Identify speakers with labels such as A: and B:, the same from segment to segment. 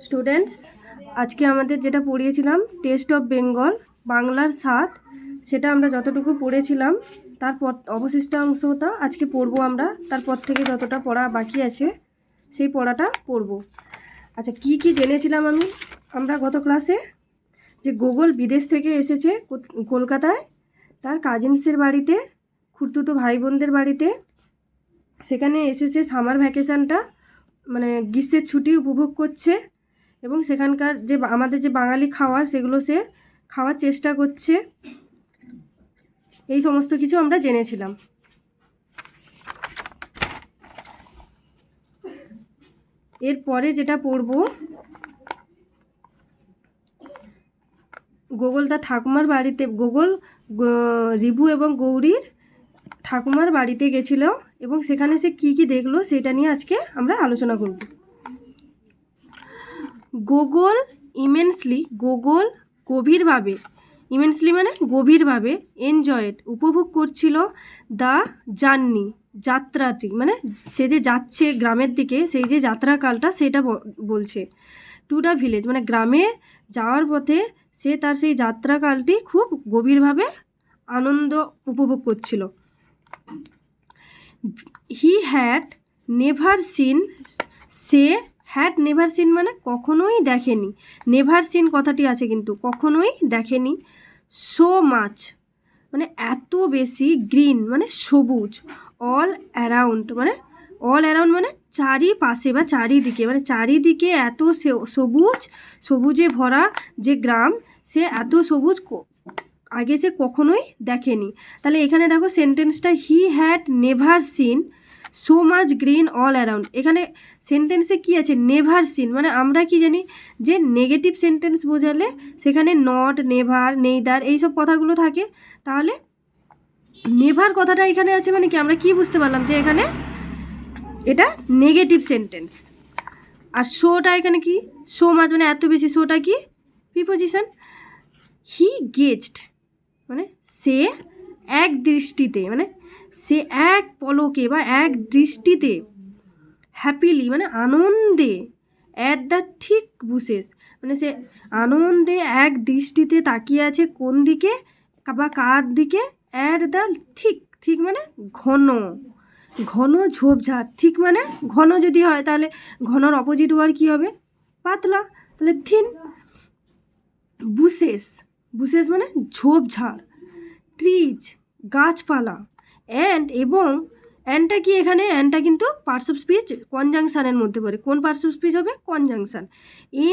A: Students, আজকে আমাদের যেটা পড়িয়েছিলাম, টেস্ট অফ বেঙ্গল, বাংলার সাত সেটা আমরা যতটুকু পড়েছিলাম, তারপর অবশিষ্ট অংশটা আজকে পড়ব আমরা, তারপর থেকে যতটা পড়া বাকি আছে, সেই পড়াটা পড়ব। আচ্ছা কি কি জেনেছিলাম আমি? আমরা গত ক্লাসে যে গুগল বিদেশ থেকে এসেছে কোত- কলকাতায়, তার কাজিনসের বাড়িতে, খুঁড়তুতো ভাই বোনদের বাড়িতে, সেখানে এসেছে সামার ভ্যাকেশানটা মানে গ্রীষ্মের ছুটি উপভোগ করছে এবং সেখানকার যে আমাদের যে বাঙালি খাওয়ার সেগুলো সে খাওয়ার চেষ্টা করছে। এই সমস্ত কিছু আমরা জেনেছিলাম। এরপরে যেটা পড়ব গোগল তার ঠাকুমার বাড়িতে, গোগল রিভু এবং গৌরীর ঠাকুমার বাড়িতে গেছিল এবং সেখানে সে কি কি দেখল সেটা নিয়ে আজকে আমরা আলোচনা করব। গোগল ইমেন্সলি গুগল গভীরভাবে ইমেন্সলি মানে গভীরভাবে এনজয়েড উপভোগ করছিল দ্য জার্নি যাত্রাটি মানে সে যে যাচ্ছে গ্রামের দিকে, সেই যে যাত্রাকালটা সেটা বলছে। টু দ্য ভিলেজ মানে গ্রামে যাওয়ার পথে সে তার সেই যাত্রাকালটি খুব গভীরভাবে আনন্দ উপভোগ করছিল। হি হ্যাড নেভার সিন সে হ্যাড নেভার সিন মানে কখনোই দেখেনি। নেভার সিন কথাটি আছে কিন্তু কখনোই দেখেনি। সো মাচ মানে এত বেশি গ্রিন মানে সবুজ অল অ্যারাউন্ড মানে অল অ্যারাউন্ড মানে চারিপাশে বা চারিদিকে মানে চারিদিকে এত সবুজ, সবুজে ভরা যে গ্রাম, সে এত সবুজ আগে সে কখনোই দেখেনি। তাহলে এখানে দেখো সেন্টেন্সটা he had never seen so much green all around এখানে সেন্টেন্সে কি আছে? নেভার সিন মানে আমরা কি জানি যে নেগেটিভ সেন্টেন্স বোঝালে সেখানে নট নেভার নেইদার এইসব কথাগুলো থাকে। তাহলে নেভার কথাটা এখানে আছে মানে কি? আমরা কি বুঝতে পারলাম যে এখানে এটা নেগেটিভ সেন্টেন্স আর শোটা এখানে কি? শো মাছ মানে এত বেশি শোটা কি? প্রিপোজিশন হি গেজড মানে সে এক দৃষ্টিতে মানে সে এক পলকে বা এক দৃষ্টিতে হ্যাপিলি মানে আনন্দে অ্যাট দ্য ঠিক বুসেস। মানে সে আনন্দে এক দৃষ্টিতে তাকিয়ে আছে কোন দিকে বা কার দিকে? অ্যাট দ্য ঠিক। ঠিক মানে ঘন। ঘন ঝোপঝাড়। ঠিক মানে ঘন যদি হয় তাহলে ঘনর অপোজিট ওয়ার কী হবে? পাতলা। তাহলে থিন বুসেস। বুসেস মানে ঝোপঝাড়। ট্রিজ গাছপালা। অ্যান্ড এবং অ্যান্ডটা কি এখানে? অ্যান্ডটা কিন্তু পার্টস অফ স্পিচ কনজাংশানের মধ্যে পড়ে। কোন পার্টস অফ স্পিচ হবে? কনজাংশান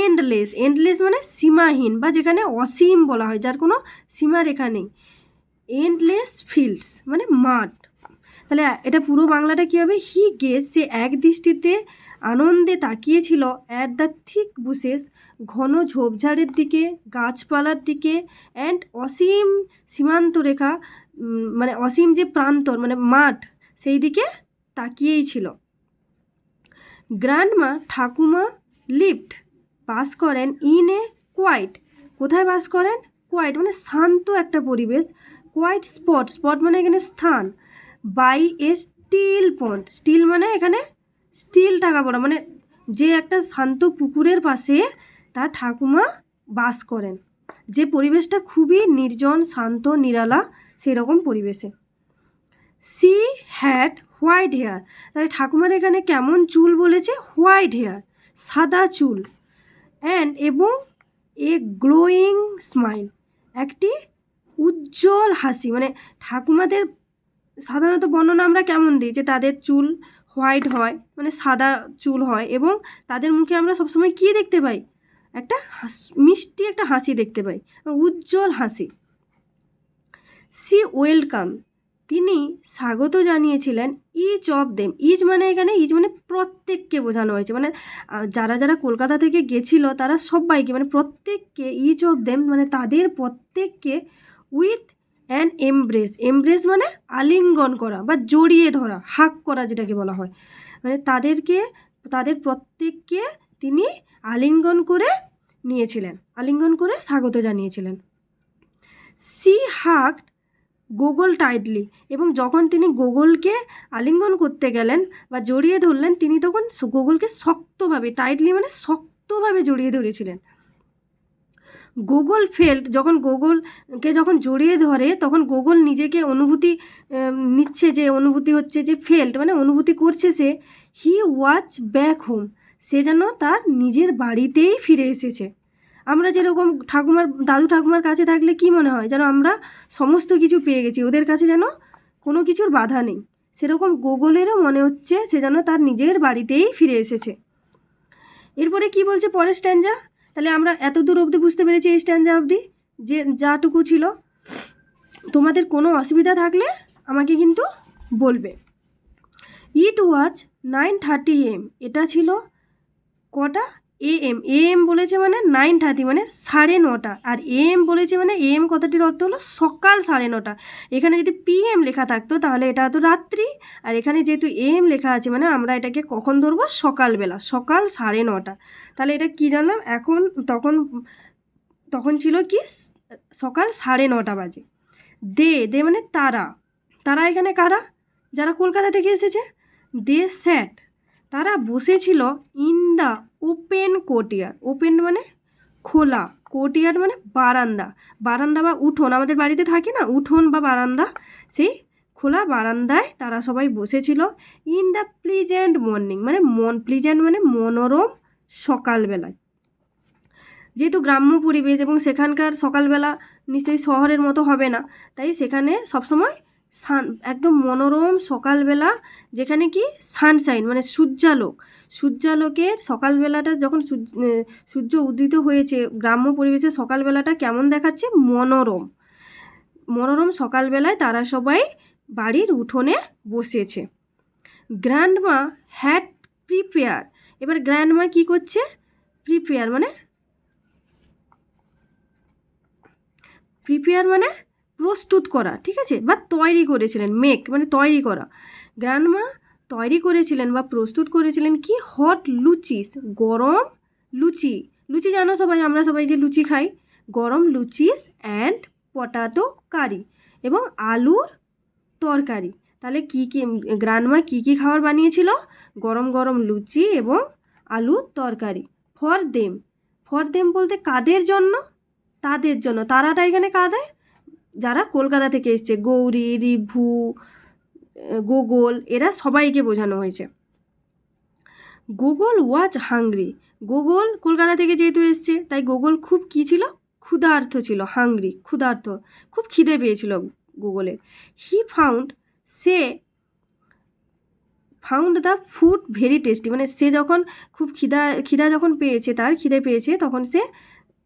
A: এন্ডলেস এন্ডলেস মানে সীমাহীন বা যেখানে অসীম বলা হয়, যার কোনো সীমারেখা নেই। এন্ডলেস ফিল্ডস মানে মাঠ। তাহলে এটা পুরো বাংলাটা কী হবে? হি গেস সে এক দৃষ্টিতে আনন্দে তাকিয়েছিল অ্যাট দ্য থিক বুসেস ঘন ঝোপঝাড়ের দিকে, গাছপালার দিকে অ্যান্ড অসীম সীমান্ত রেখা মানে অসীম যে প্রান্তর মানে মাঠ, সেই দিকে তাকিয়েই ছিল। গ্র্যান্ডমা ঠাকুমা লিফট বাস করেন ইন এ কোয়াইট কোথায় বাস করেন? কোয়াইট মানে শান্ত একটা পরিবেশ। কোয়াইট স্পট স্পট মানে এখানে স্থান। By a still pond still মানে এখানে স্টিল টাকা পড়া। মানে যে একটা শান্ত পুকুরের পাশে তার ঠাকুমা বাস করেন। যে পরিবেশটা খুবই নির্জন, শান্ত, নিরালা সেই রকম পরিবেশে। সি হ্যাড হোয়াইট হেয়ার তাহলে ঠাকুমার এখানে কেমন চুল বলেছে? হোয়াইট হেয়ার সাদা চুল। অ্যান্ড এবং এ গ্লোয়িং স্মাইল একটি উজ্জ্বল হাসি। মানে ঠাকুমাদের সাধারণত বর্ণনা আমরা কেমন দিই? যে তাদের চুল হোয়াইট হয় মানে সাদা চুল হয় এবং তাদের মুখে আমরা সবসময় কী দেখতে পাই? একটা মিষ্টি একটা হাসি দেখতে পাই উজ্জ্বল হাসি। She welcome. তিনি স্বাগত জানিয়েছিলেন ইচ অফ দেম। ইচ মানে এখানে ইচ মানে প্রত্যেককে বোঝানো হয়েছে। মানে যারা যারা কলকাতা থেকে গেছিল, তারা সবাইকে মানে প্রত্যেককে ইচ অফ দেম মানে তাদের প্রত্যেককে, উইথ অ্যান এমব্রেস এমব্রেস মানে আলিঙ্গন করা বা জড়িয়ে ধরা, হাক করা যেটাকে বলা হয়। মানে তাদেরকে, তাদের প্রত্যেককে তিনি আলিঙ্গন করে নিয়েছিলেন, আলিঙ্গন করে স্বাগত জানিয়েছিলেন। সি হাক গোগল টাইটলি এবং যখন তিনি গোগলকে আলিঙ্গন করতে গেলেন বা জড়িয়ে ধরলেন, তিনি তখন গোগলকে শক্তভাবে টাইটলি মানে শক্তভাবে জড়িয়ে ধরেছিলেন। গোগল ফেল্ট যখন গুগলকে যখন জড়িয়ে ধরে, তখন গুগল নিজেকে অনুভূতি নিচ্ছে যে, অনুভূতি হচ্ছে যে ফেল্ট মানে অনুভূতি করছে সে হি ওয়াচ ব্যাক হোম সে যেন তার নিজের বাড়িতেই ফিরে এসেছে। আমরা যেরকম ঠাকুমার, দাদু ঠাকুমার কাছে থাকলে কি মনে হয়? যেন আমরা সমস্ত কিছু পেয়ে গেছি, ওদের কাছে যেন কোনো কিছুর বাধা নেই। সেরকম গোগলেরও মনে হচ্ছে সে যেন তার নিজের বাড়িতেই ফিরে এসেছে। এরপরে কি বলছে পরের স্ট্যান্ডা তাহলে আমরা এত দূর অবধি বুঝতে পেরেছি এই স্ট্যান্ডা অবধি, যে যাটুকু ছিল। তোমাদের কোনো অসুবিধা থাকলে আমাকে কিন্তু বলবে। It was nine thirty AM এটা ছিল কটা? এ এম এ এম বলেছে মানে নাইন থার্টি মানে সাড়ে নটা। আর এ এম বলেছে মানে এ এম কথাটির অর্থ হলো সকাল সাড়ে নটা। এখানে যদি পি এম লেখা থাকতো তাহলে এটা হতো রাত্রি। আর এখানে যেহেতু এ এম লেখা আছে মানে আমরা এটাকে কখন ধরবো? সকালবেলা, সকাল সাড়ে নটা। তাহলে এটা কি জানলাম? এখন তখন তখন ছিল কি? সকাল সাড়ে নটা বাজে। দে দে মানে তারা। তারা এখানে কারা? যারা কলকাতা থেকে এসেছে? They sat. তারা বসেছিল in the open courtyard open মানে খোলা। কোর্টিয়ার মানে বারান্দা। বারান্দা বা উঠোন। আমাদের বাড়িতে থাকে না? উঠোন বা বারান্দা। সেই খোলা বারান্দায় তারা সবাই বসেছিল। ইন দ্য প্লিজেন্ট মর্নিং মানে মন প্লিজেন্ট মানে মনোরম সকালবেলায়। যেহেতু গ্রাম্য পরিবেশ এবং সেখানকার সকালবেলা নিশ্চয়ই শহরের মতো হবে না, তাই সেখানে সবসময় সান, একদম মনোরম সকালবেলা, যেখানে কি সানশাইন মানে সূর্যালোক। সূর্যালোকের সকালবেলাটা যখন সূর্য উদিত হয়েছে, গ্রাম্য পরিবেশে সকালবেলাটা কেমন দেখাচ্ছে? মনোরম। মনোরম সকালবেলায় তারা সবাই বাড়ির উঠোনে বসেছে। গ্র্যান্ডমা হ্যাড প্রিপেয়ার এবার গ্র্যান্ডমা কি করছে? প্রিপেয়ার মানে? প্রিপেয়ার মানে প্রস্তুত করা, ঠিক আছে? বা তৈরি করেছিলেন মেক মানে তৈরি করা। গ্র্যান্ডমা তৈরি করেছিলেন বা প্রস্তুত করেছিলেন কি? হট লুচিস, গরম লুচি। লুচি জানো সবাই? আমরা সবাই যে লুচি খাই, গরম লুচিস অ্যান্ড পটাটো কারি এবং আলুর তরকারি। তাহলে কী কী, গ্রান্ডমা কী কী খাবার বানিয়েছিল? গরম গরম লুচি এবং আলুর তরকারি। ফর দেম ফর দেম বলতে কাদের জন্য? তাদের জন্য। তারাটা এখানে কাদের? যারা কলকাতা থেকে এসছে, গৌরী, রিভু গুগল, এরা সবাইকে বোঝানো হয়েছে। Gogol was hungry. Google Kolkata থেকে যেহেতু এসছে, তাই গুগল খুব কী ছিল? ক্ষুধার্থ ছিল, হাংরি ক্ষুধার্থ খুব খিদে পেয়েছিল গুগলের। He found say found the food very tasty মানে সে যখন খুব খিদা খিদা যখন পেয়েছে, তার খিদে পেয়েছে, তখন সে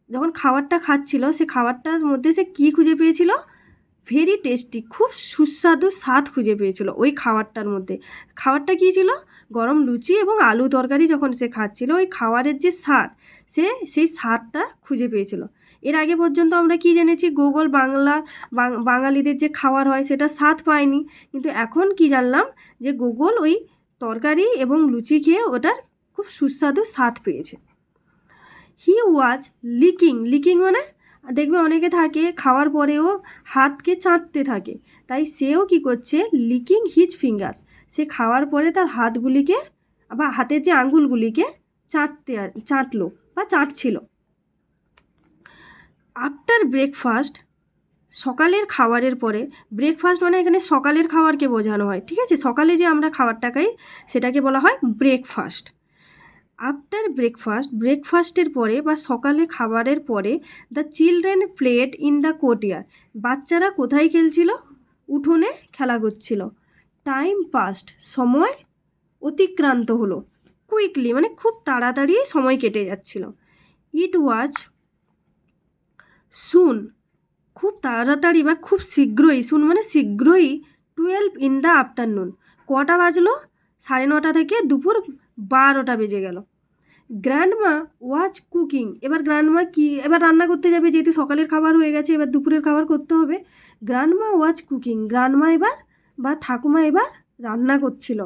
A: যখন খাবারটা খাচ্ছিল, সে খাবারটার মধ্যে সে কী খুঁজে পেয়েছিল? ভেরি টেস্টি খুব সুস্বাদু স্বাদ খুঁজে পেয়েছিল ওই খাবারটার মধ্যে। খাবারটা কী ছিল? গরম লুচি এবং আলু তরকারি যখন সে খাচ্ছিল, ওই খাবারের যে স্বাদ, সে সেই স্বাদটা খুঁজে পেয়েছিল। এর আগে পর্যন্ত আমরা কি জেনেছি? গুগল বাংলা বাঙালিদের যে খাবার হয়, সেটা স্বাদ পায়নি। কিন্তু এখন কি জানলাম? যে গুগল ওই তরকারি এবং লুচি খেয়ে ওটার খুব সুস্বাদু স্বাদ পেয়েছে। হি ওয়াজ লিকিং লিকিং মানে দেখবে অনেকে থাকে, খাওয়ার পরেও হাতকে চাটতে থাকে। তাই সেও কি করছে? লিকিং হিজ ফিঙ্গার্স সে খাওয়ার পরে তার হাতগুলিকে বা হাতের যে আঙ্গুলগুলিকে চাটতে, চাটলো বা চাটছিল। আফটার ব্রেকফাস্ট সকালের খাবারের পরে ব্রেকফাস্ট মানে এখানে সকালের খাবারকে বোঝানো হয়, ঠিক আছে? সকালে যে আমরা খাবারটা খাই, সেটাকে বলা হয় ব্রেকফাস্ট আফটার ব্রেকফাস্ট ব্রেকফাস্টের পরে বা সকালে খাবারের পরে the children played in the courtyard বাচ্চারা কোথায় খেলছিল? উঠোনে খেলা করছিল। টাইম পাস্ট সময় অতিক্রান্ত হলো। কুইকলি মানে খুব তাড়াতাড়ি সময় কেটে যাচ্ছিল। ইট ওয়াজ সুন খুব তাড়াতাড়ি বা খুব শীঘ্রই শুন মানে শীঘ্রই টুয়েলভ ইন দ্য আফটারনুন কটা বাজলো? সাড়ে নটা থেকে দুপুর বারোটা বেজে গেল। Grandma was cooking. এবার গ্র্যান্ডমা কি, এবার রান্না করতে যাবে, যেহেতু সকালের খাবার হয়ে গেছে, এবার দুপুরের খাবার করতে হবে। Grandma was cooking. গ্র্যান্ডমা এবার বা ঠাকুমা এবার রান্না করছিল।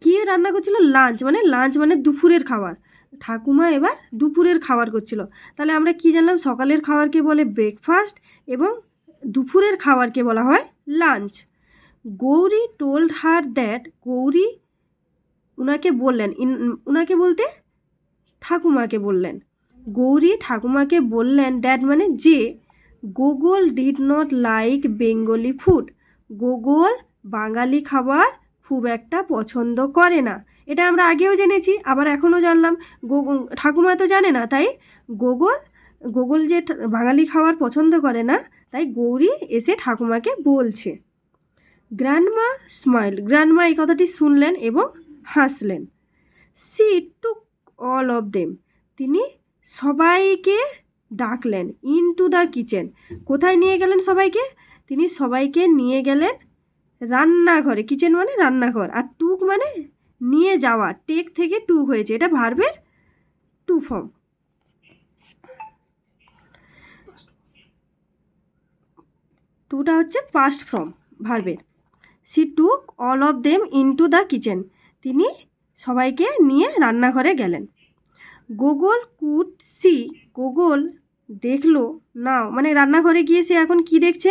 A: কি রান্না করছিল? লাঞ্চ মানে লাঞ্চ মানে দুপুরের খাবার। ঠাকুমা এবার দুপুরের খাবার করছিল। তাহলে আমরা কি জানলাম? সকালের খাবারকে বলে ব্রেকফাস্ট এবং দুপুরের খাবারকে বলা হয় lunch. Gouri told her that Gouri উনাকে বললেন উনাকে বলতে? ঠাকুমাকে বললেন। গৌরী ঠাকুমাকে বললেন ড্যাড মানে যে, Gogol did not like Bengali food Gogol বাঙালি খাবার খুব একটা পছন্দ করে না। এটা আমরা আগেও জেনেছি, আবার এখনও জানলাম। গোগল ঠাকুমা তো জানে না, তাই গোগল গোগল যে বাঙালি খাবার পছন্দ করে না, তাই গৌরী এসে ঠাকুমাকে বলছে। গ্র্যান্ডমা স্মাইল, গ্র্যান্ডমা এই কথাটি শুনলেন এবং হাসলেন। She took all of them তিনি সবাইকে ডাকলেন ইন টু দ্য কিচেন কোথায় নিয়ে গেলেন সবাইকে? তিনি সবাইকে নিয়ে গেলেন রান্নাঘরে। কিচেন মানে রান্নাঘর। আর টুক মানে নিয়ে যাওয়া। টেক থেকে টুক হয়েছে। এটা ভার্বের টু ফর্ম টুটা হচ্ছে পাস্ট ফর্ম ভার্বের she took all of them into the kitchen তিনি সবাইকে নিয়ে রান্নাঘরে গেলেন। গুগল কুড সি, গুগল দেখল, নাও মানে রান্নাঘরে গিয়ে সে এখন কি দেখছে?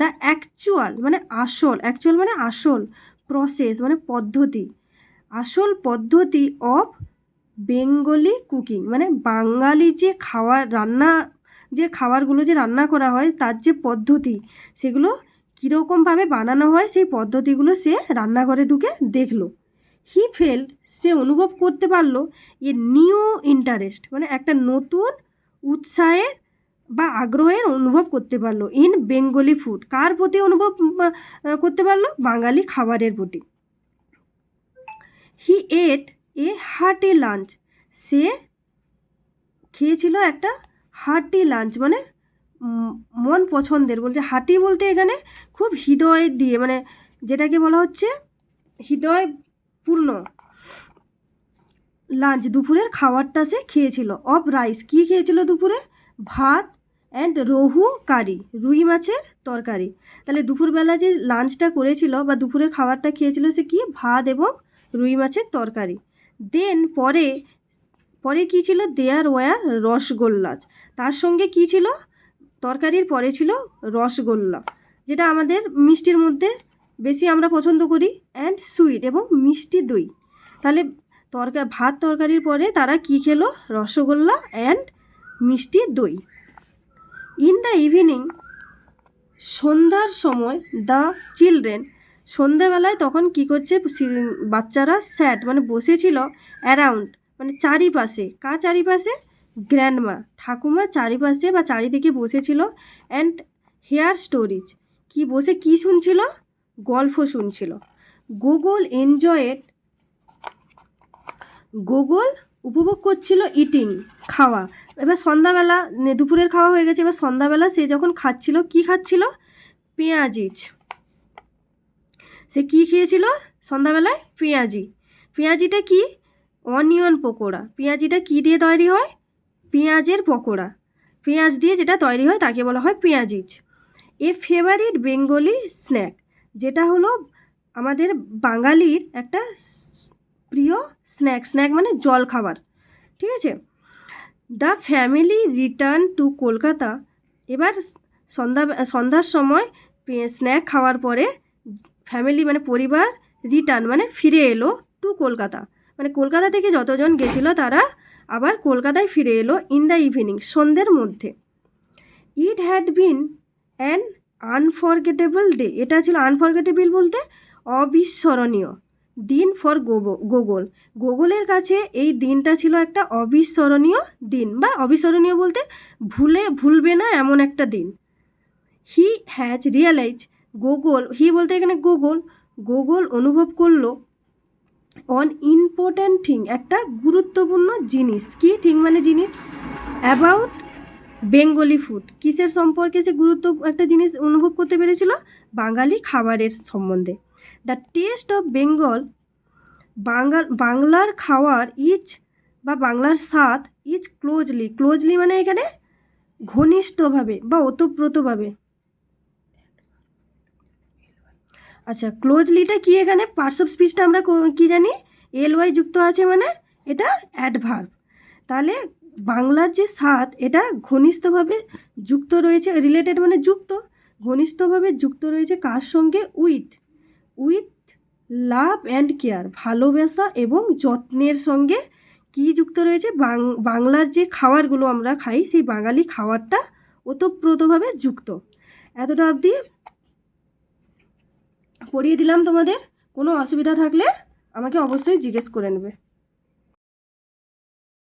A: দ্য অ্যাকচুয়াল মানে আসল অ্যাকচুয়াল মানে আসল প্রসেস মানে পদ্ধতি। আসল পদ্ধতি অফ বেঙ্গলি কুকিং মানে বাঙালি যে খাওয়ার রান্না, যে খাবারগুলো যে রান্না করা হয়, তার যে পদ্ধতি, সেগুলো কীরকমভাবে বানানো হয়, সেই পদ্ধতিগুলো সে রান্নাঘরে ঢুকে দেখল। হি ফেল্ড সে অনুভব করতে পারল এ নিউ ইন্টারেস্ট মানে একটা নতুন উৎসাহের বা আগ্রহের অনুভব করতে পারল ইন বেঙ্গলি ফুড কার প্রতি অনুভব করতে পারল? বাঙালি খাবারের প্রতি। হি এট এ হার্টি লাঞ্চ সে খেয়েছিল একটা হার্টি লাঞ্চ মানে মন পছন্দের বলছে। হার্টি বলতে এখানে খুব হৃদয় দিয়ে মানে যেটাকে বলা হচ্ছে, হৃদয় পূর্ণ লাঞ্চ দুপুরের খাবারটা সে খেয়েছিল। Of rice. কী খেয়েছিল দুপুরে? ভাত অ্যান্ড রহু কারি। রুই মাছের তরকারি। তাহলে দুপুরবেলা যে লাঞ্চটা করেছিল বা দুপুরের খাবারটা খেয়েছিল সে কি? ভাত এবং রুই মাছের তরকারি। দেন পরে পরে কী ছিল? দেয়ার ওয়ার রসগোল্লাজ তার সঙ্গে কী ছিল? তরকারির পরে ছিল রসগোল্লা। যেটা আমাদের মিষ্টির মধ্যে বেশি আমরা পছন্দ করি অ্যান্ড সুইট এবং মিষ্টি দই। তাহলে তরকা, ভাত তরকারির পরে তারা কী খেলো? রসগোল্লা অ্যান্ড মিষ্টি দই। ইন দ্য ইভিনিং সন্ধ্যার সময় দ্য চিলড্রেন সন্ধ্যাবেলায় তখন কি করছে? বাচ্চারা স্যাড মানে বসেছিল অ্যারাউন্ড মানে চারিপাশে। কার চারিপাশে? গ্র্যান্ডমা ঠাকুমা চারিপাশে বা চারিদিকে বসেছিল অ্যান্ড হেয়ার স্টোরিজ কি বসে কি শুনছিল? গল্প শুনছিল। গুগল এনজয়েড, গুগল উপভোগ করছিল ইটিং, খাওয়া। এবার সন্ধ্যাবেলা দুপুরের খাওয়া হয়ে গেছে। এবার সন্ধ্যাবেলা সে যখন খাচ্ছিল, কি খাচ্ছিল? পেঁয়াজিচ সে কি খেয়েছিল? সন্ধ্যাবেলায় পেঁয়াজি। পেঁয়াজিটা কি? অনিয়ন পকোড়া। পেঁয়াজিটা কি দিয়ে তৈরি হয়? পেঁয়াজের পকোড়া। পেঁয়াজ দিয়ে যেটা তৈরি হয়, তাকে বলা হয় পেঁয়াজিচ এ ফেভারিট বেঙ্গলি স্ন্যাক যেটা হলো আমাদের বাঙালির একটা প্রিয় স্ন্যাক স্ন্যাক মানে জল খাবার, ঠিক আছে? The family return to Kolkata, এবার সন্ধ্যা, সন্ধ্যার সময় স্ন্যাক খাওয়ার পরে ফ্যামিলি মানে পরিবার রিটার্ন মানে ফিরে এলো টু কলকাতা। মানে কলকাতা থেকে যতজন গেছিল তারা আবার কলকাতায় ফিরে এলো ইন দ্য ইভিনিং, সন্ধ্যের মধ্যে। It had been an unforgettable day, এটা ছিল আনফরগেটেবল বলতে অবিস্মরণীয়। দিন ফর গোগল। গোগলের কাছে এই দিনটা ছিল একটা অবিস্মরণীয় দিন বা অবিস্মরণীয় বলতে ভুলে, ভুলবে না এমন একটা দিন। He has realise Gogol he বলতে এখানে গোগল গোগল অনুভব করল অন ইম্পর্ট্যান্ট থিং একটা গুরুত্বপূর্ণ জিনিস। কি থিং মানে জিনিস? অ্যাবাউট বেঙ্গলি ফুড কিসের সম্পর্কে সে গুরুত্ব একটা জিনিস অনুভব করতে পেরেছিল? বাঙালি খাবারের সম্বন্ধে। The taste of Bengal Bangal বাংলার খাওয়ার ইচ বা বাংলার স্বাদ ইচ ক্লোজলি ক্লোজলি মানে এখানে ঘনিষ্ঠভাবে বা ওতপ্রোতভাবে। আচ্ছা ক্লোজলিটা কি এখানে? পার্টস অফ স্পিচটা আমরা কি জানি? এল ওয়াই যুক্ত আছে মানে এটা অ্যাডভার্ব তাহলে বাংলার যে স্বাদ, এটা ঘনিষ্ঠভাবে যুক্ত রয়েছে রিলেটেড মানে যুক্ত, ঘনিষ্ঠভাবে যুক্ত রয়েছে কার সঙ্গে? With with love and care ভালোবাসা এবং যত্নের সঙ্গে কি যুক্ত রয়েছে? বাংলার যে খাবারগুলো আমরা খাই, সেই বাঙালি খাবারটা ওতপ্রোতভাবে যুক্ত। এতটা অবধি পড়িয়ে দিলাম তোমাদের, কোনো অসুবিধা থাকলে আমাকে অবশ্যই জিজ্ঞেস করে নেবে।